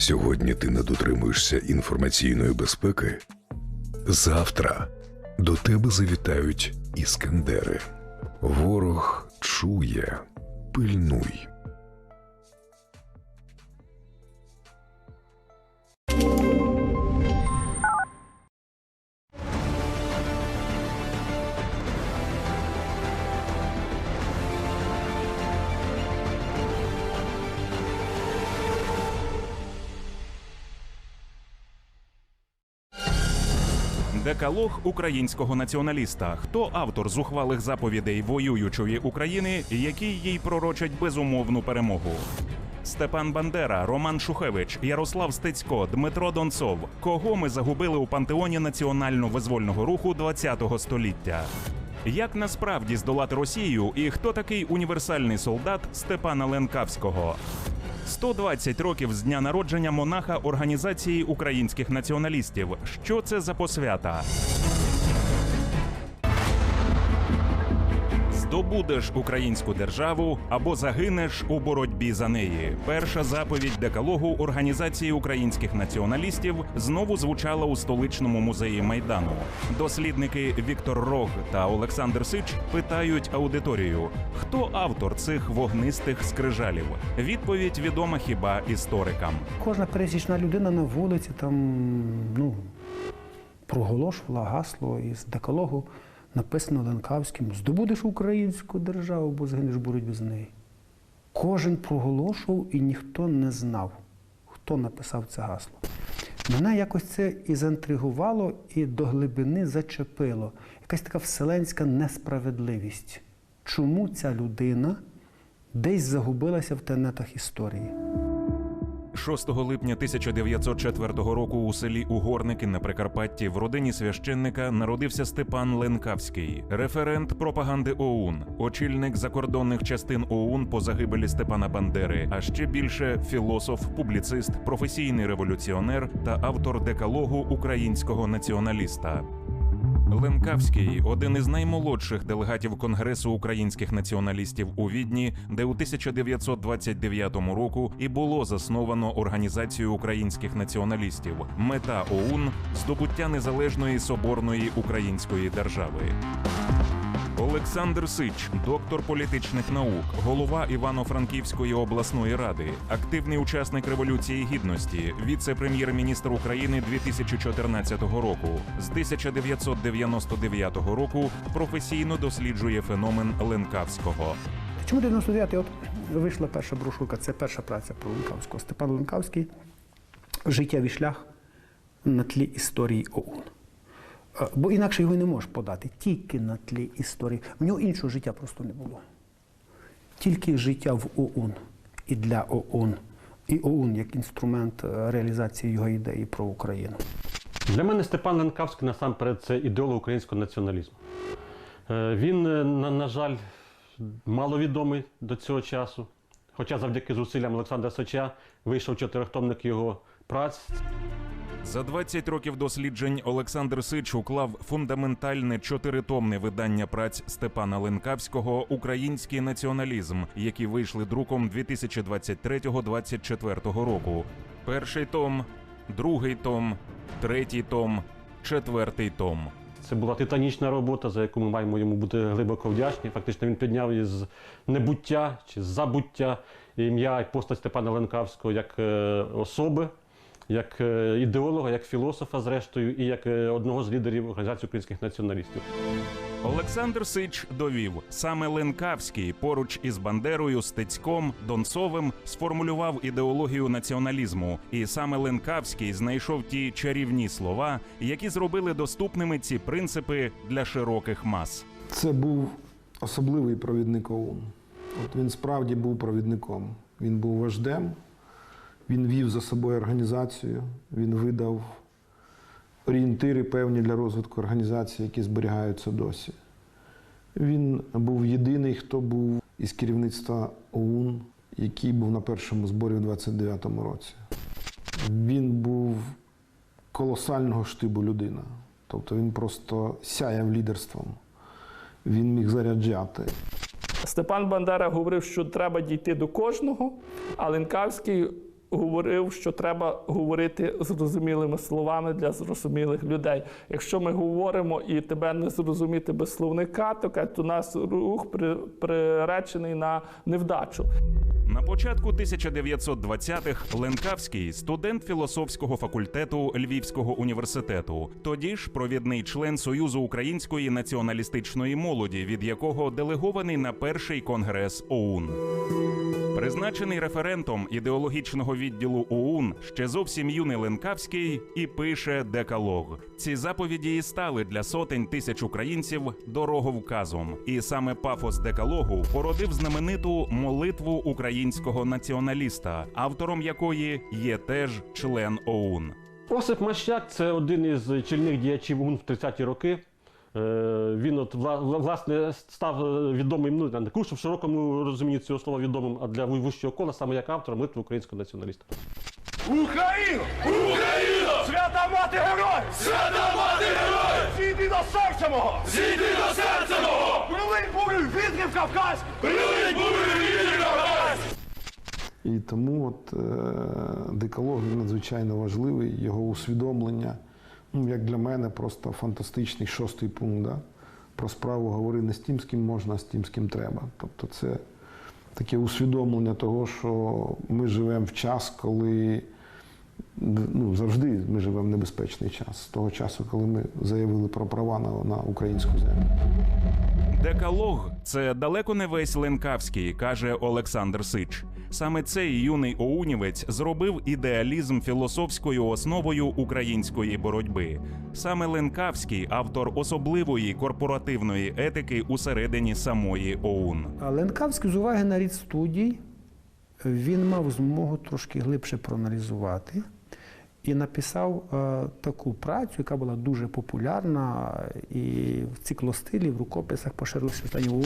Сьогодні ти не дотримуєшся інформаційної безпеки. Завтра до тебе завітають іскандери. Ворог чує, пильнуй. Декалог українського націоналіста. Хто автор зухвалих заповідей воюючої України, які їй пророчать безумовну перемогу? Степан Бандера, Роман Шухевич, Ярослав Стецько, Дмитро Донцов. Кого ми загубили у пантеоні національно-визвольного руху ХХ століття? Як насправді здолати Росію і хто такий універсальний солдат Степана Ленкавського? 120 років з дня народження монаха Організації українських націоналістів. Що це за посвята? Здобудеш українську державу або загинеш у боротьбі за неї. Перша заповідь декалогу Організації українських націоналістів знову звучала у столичному музеї Майдану. Дослідники Віктор Рог та Олександр Сич питають аудиторію: хто автор цих вогнистих скрижалів? Відповідь відома хіба історикам. Кожна пересічна людина на вулиці там ну, проголошувала гасло із декалогу, написано Ленкавським: здобудеш українську державу, бо згинеш в боротьбі з нею. Кожен проголошував і ніхто не знав, хто написав це гасло. Мене якось це і заінтригувало, і до глибини зачепило. Якась така вселенська несправедливість. Чому ця людина десь загубилася в тенетах історії? 6 липня 1904 року у селі Угорники на Прикарпатті в родині священника народився Степан Ленкавський, референт пропаганди ОУН, очільник закордонних частин ОУН по загибелі Степана Бандери, а ще більше філософ, публіцист, професійний революціонер та автор декалогу українського націоналіста. Ленкавський один із наймолодших делегатів Конгресу українських націоналістів у Відні, де у 1929 року і було засновано Організацію українських націоналістів. Мета ОУН здобуття незалежної соборної української держави. Олександр Сич, доктор політичних наук, голова Івано-Франківської обласної ради, активний учасник революції гідності, віце-прем'єр-міністр України 2014 року. З 1999 року професійно досліджує феномен Ленкавського. Чому 99-й? От вийшла перша брошурка, це перша праця про Ленкавського. Степан Ленкавський життєвий шлях на тлі історії ОУН. Е, Бо інакше його не можеш подати, тільки на тлі історії. В нього іншого життя просто не було. Тільки життя в ОУН і для ОУН. І ОУН як інструмент е, реалізації його ідеї про Україну. Для мене Степан Ленкавський насамперед це ідеолог українського націоналізму. Е, Він, на жаль, маловідомий до цього часу. Хоча завдяки зусиллям Олександра Соча вийшов чотирихтомник його праць. За 20 років досліджень Олександр Сич уклав фундаментальне чотиритомне видання праць Степана Ленкавського Український націоналізм, які вийшли друком 2023-2024 року. Перший том, другий том, третій том, четвертий том. Це була титанічна робота, за яку ми маємо йому бути глибоко вдячні. Фактично він підняв із небуття чи забуття ім'я і постать Степана Ленкавського як е, особи, як е, ідеолога, як філософа, зрештою, і як е, одного з лідерів Організації українських націоналістів. Олександр Сич довів, саме Ленкавський поруч із Бандерою, Стецьком, Донцовим сформулював ідеологію націоналізму, і саме Ленкавський знайшов ті чарівні слова, які зробили доступними ці принципи для широких мас. Це був особливий провідник ОУН. От він справді був провідником. Він був вождем, він вів за собою організацію, він видав орієнтири певні для розвитку організації, які зберігаються досі. Він був єдиний, хто був із керівництва ОУН, який був на першому зборі в 29-му році. Він був колосального штибу людина. Тобто він просто сяяв лідерством. Він міг заряджати. Степан Бандера говорив, що треба дійти до кожного, а Ленкавський говорив, що треба говорити зрозумілими словами для зрозумілих людей. Якщо ми говоримо і тебе не зрозуміти без словника, то то наш рух приречений на невдачу. На початку 1920-х Ленкавський студент філософського факультету Львівського університету, тоді ж провідний член Союзу української націоналістичної молоді, від якого делегований на перший конгрес ОУН. Призначений референтом ідеологічного відділу ОУН ще зовсім юний Ленкавський і пише декалог. Ці заповіді і стали для сотень тисяч українців дороговказом. І саме пафос декалогу породив знамениту молитву українського націоналіста, автором якої є теж член ОУН. Осип Мащак це один із чільних діячів ОУН в 30-ті роки. Е, Він от вла- вла- власне став е, відомим ну, не таку, що в широкому розумінні цього слова відомим, а для вущого кола саме як автор молитви українського націоналіста. Україну! Україну! Свята мати героїв! Свята мати героїв! Зійди до серця мого! Зійди до серця мого! Прилинь бурю вітрів Кавказ! Прилинь бурю вітрів Кавказ! І тому от, е, декалог надзвичайно важливий, його усвідомлення, як для мене, просто фантастичний шостий пункт. Да? Про справу говори не з тим, з ким можна, а з тим, з ким треба. Тобто це таке усвідомлення того, що ми живемо в час, коли ну, завжди ми живемо в небезпечний час, з того часу, коли ми заявили про права на, на українську землю. Декалог це далеко не весь Ленкавський, каже Олександр Сич. Саме цей юний оунівець зробив ідеалізм філософською основою української боротьби. Саме Ленкавський автор особливої корпоративної етики усередині самої ОУН. А Ленкавський з уваги на рід студій він мав змогу трошки глибше проаналізувати і написав е, таку працю, яка була дуже популярна і в циклостилі, в рукописах поширилася стані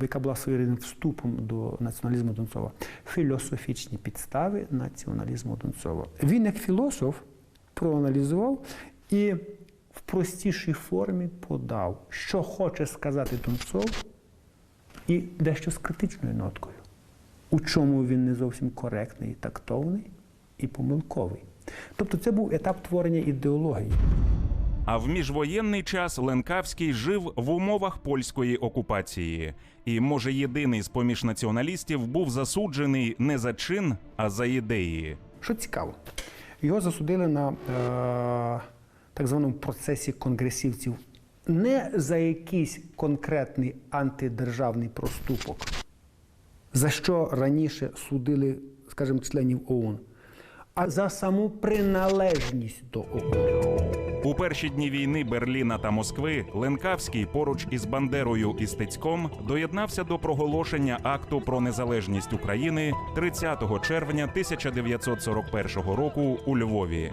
яка була своєрідним вступом до націоналізму Донцова. Філософічні підстави націоналізму Донцова. Він, як філософ, проаналізував і в простішій формі подав, що хоче сказати Донцов, і дещо з критичною ноткою, у чому він не зовсім коректний, тактовний і помилковий. Тобто це був етап творення ідеології. А в міжвоєнний час Ленкавський жив в умовах польської окупації, і, може, єдиний з поміж націоналістів був засуджений не за чин, а за ідеї. Що цікаво, його засудили на е, так званому процесі конгресівців не за якийсь конкретний антидержавний проступок, за що раніше судили, скажімо, членів ОУН, а за саму приналежність до ОУН. У перші дні війни Берліна та Москви Ленкавський поруч із Бандерою і Стецьком доєднався до проголошення акту про незалежність України 30 червня 1941 року у Львові.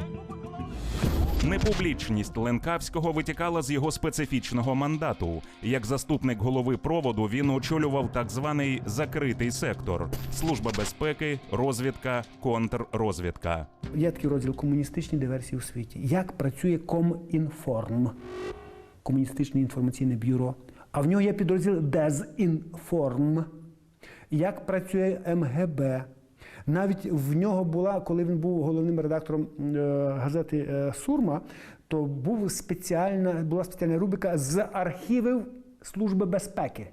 Непублічність Ленкавського витікала з його специфічного мандату. Як заступник голови проводу він очолював так званий закритий сектор: служба безпеки, розвідка, контррозвідка. Є такий розділ комуністичні диверсії у світі. Як працює Комінформ, комуністичне інформаційне бюро, а в нього є підрозділ Дезінформ. Як працює МГБ. Навіть в нього була, коли він був головним редактором е, газети е, Сурма, то був спеціальна, була спеціальна рубрика з архівів Служби безпеки.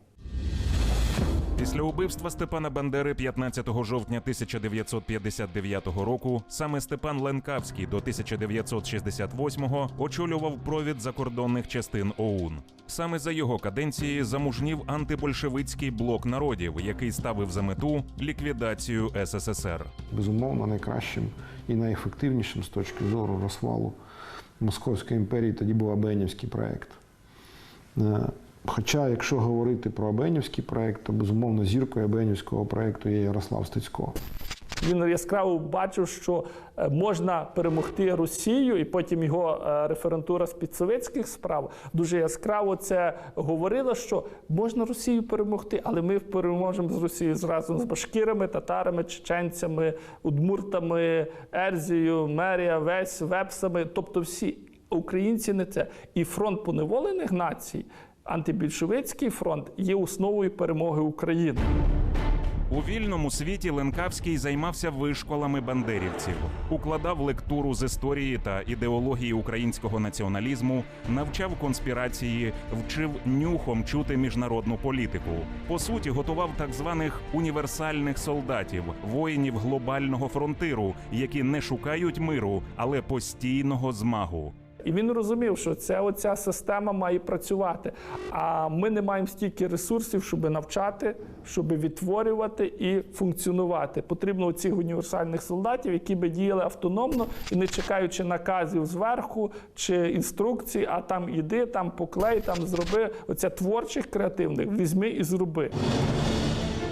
Після убивства Степана Бандери 15 жовтня 1959 року саме Степан Ленкавський до 1968-го очолював провід закордонних частин ОУН. Саме за його каденції замужнів антибольшевицький блок народів, який ставив за мету ліквідацію СССР. безумовно найкращим і найефективнішим з точки зору розвалу Московської імперії тоді був Абенівський проєкт. Хоча, якщо говорити про Абенівський проєкт, то безумовно зіркою Абенівського проєкту є Ярослав Стецько. Він яскраво бачив, що е, можна перемогти Росію, і потім його е, референтура з підсовєтських справ дуже яскраво це говорила, що можна Росію перемогти, але ми переможемо з Росією зразу з башкірами, татарами, чеченцями, удмуртами, Ерзією, Мерія, Весь, Вепсами, тобто всі українці не це. І фронт поневолених націй, антибільшовицький фронт, є основою перемоги України. У вільному світі Ленкавський займався вишколами бандерівців, укладав лектуру з історії та ідеології українського націоналізму, навчав конспірації, вчив нюхом чути міжнародну політику. По суті, готував так званих універсальних солдатів, воїнів глобального фронтиру, які не шукають миру, але постійного змагу. І він розумів, що ця оця система має працювати. А ми не маємо стільки ресурсів, щоб навчати, щоб відтворювати і функціонувати. Потрібно цих універсальних солдатів, які би діяли автономно і не чекаючи наказів зверху чи інструкцій, а там іди, там поклей, там зроби. Оця творчих креативних візьми і зроби.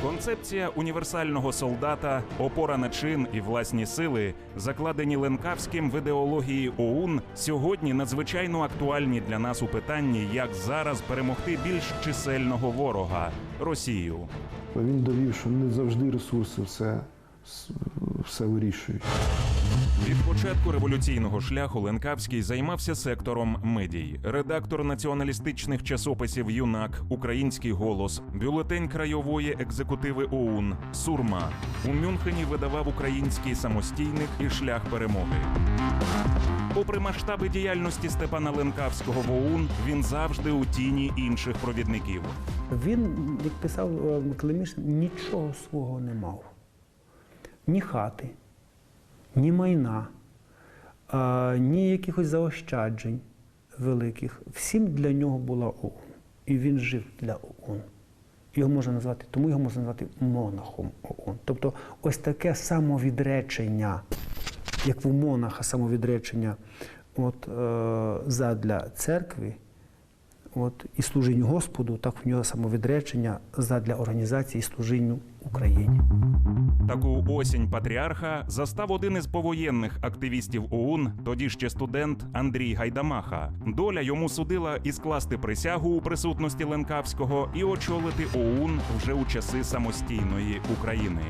Концепція універсального солдата, опора на чин і власні сили, закладені Ленкавським в ідеології ОУН, сьогодні надзвичайно актуальні для нас у питанні, як зараз перемогти більш чисельного ворога Росію. Він довів, що не завжди ресурси все, все вирішують. Від початку революційного шляху Ленкавський займався сектором медій, редактор націоналістичних часописів Юнак, Український голос, бюлетень краєвої екзекутиви ОУН, Сурма. У Мюнхені видавав український самостійник і шлях перемоги. Попри масштаби діяльності Степана Ленкавського в ОУН, він завжди у тіні інших провідників. Він, як писав е, Клемішин, нічого свого не мав. Ні хати, ні майна, ні якихось заощаджень великих. Всім для нього була ОУН. І він жив для ОУН. Його можна назвати, тому його можна назвати монахом ОУН. Тобто ось таке самовідречення, як в монаха самовідречення от, е, задля церкви, От, і служінню Господу, так в нього самовідречення задля організації і служінню Україні. Таку осінь патріарха застав один із повоєнних активістів ОУН, тоді ще студент Андрій Гайдамаха. Доля йому судила і скласти присягу у присутності Ленкавського і очолити ОУН вже у часи самостійної України.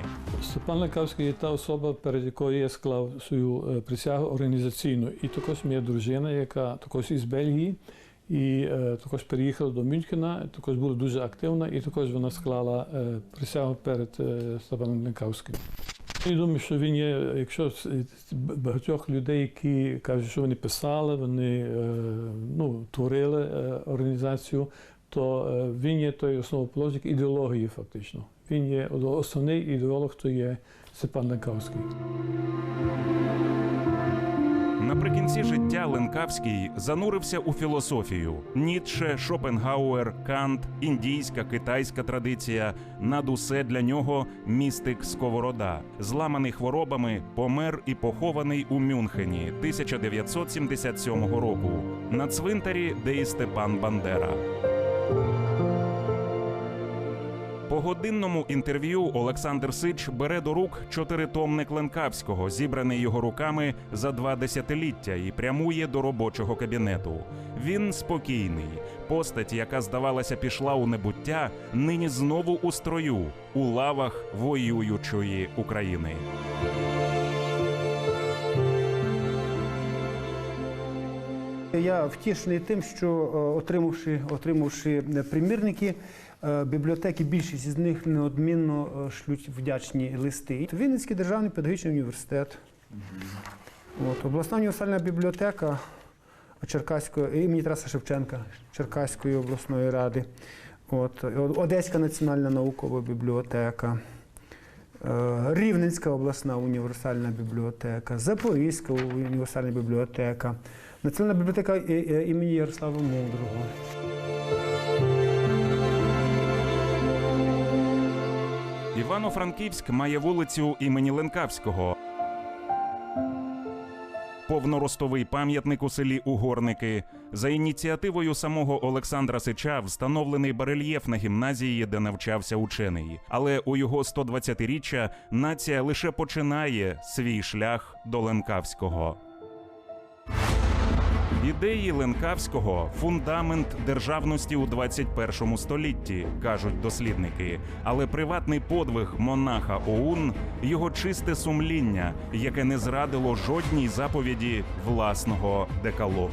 Степан Лекавський є та особа, перед якою я склав свою е, присягу організаційну. І також моя дружина, яка також із Бельгії, і е, також переїхала до Мюнхена, також була дуже активна, і також вона склала е, присягу перед е, Степаном Ленкавським. Я думаю, що він є, якщо з багатьох людей, які кажуть, що вони писали, вони е, ну, творили е, організацію, то е, він є той основоположник ідеології, фактично. Він є основний ідеолог, то є Степан Ленкавський. Наприкінці життя Ленкавський занурився у філософію: Ніцше, Шопенгауер, Кант, індійська, китайська традиція. Над усе для нього містик Сковорода, зламаний хворобами, помер і похований у Мюнхені 1977 року на цвинтарі, де і Степан Бандера. По годинному інтерв'ю Олександр Сич бере до рук чотиритомник Ленкавського, зібраний його руками за два десятиліття, і прямує до робочого кабінету. Він спокійний. Постать, яка здавалося, пішла у небуття, нині знову у строю у лавах воюючої України. Я втішений тим, що е, отримавши, отримавши е, примірники, бібліотеки, більшість із них неодмінно е, шлють вдячні листи. Вінницький державний педагогічний університет, От, обласна універсальна бібліотека Черкаської імені Тараса Шевченка Черкаської обласної ради, От, Одеська національна наукова бібліотека. Е, Рівненська обласна універсальна бібліотека, Запорізька універсальна бібліотека, Національна бібліотека імені Ярослава Мудрого. Івано-Франківськ має вулицю імені Ленкавського. Повноростовий пам'ятник у селі Угорники. За ініціативою самого Олександра Сича встановлений барельєф на гімназії, де навчався учений. Але у його 120-річчя нація лише починає свій шлях до Ленкавського. Ідеї Ленкавського фундамент державності у 21 столітті, кажуть дослідники. Але приватний подвиг монаха ОУН його чисте сумління, яке не зрадило жодній заповіді власного декалогу.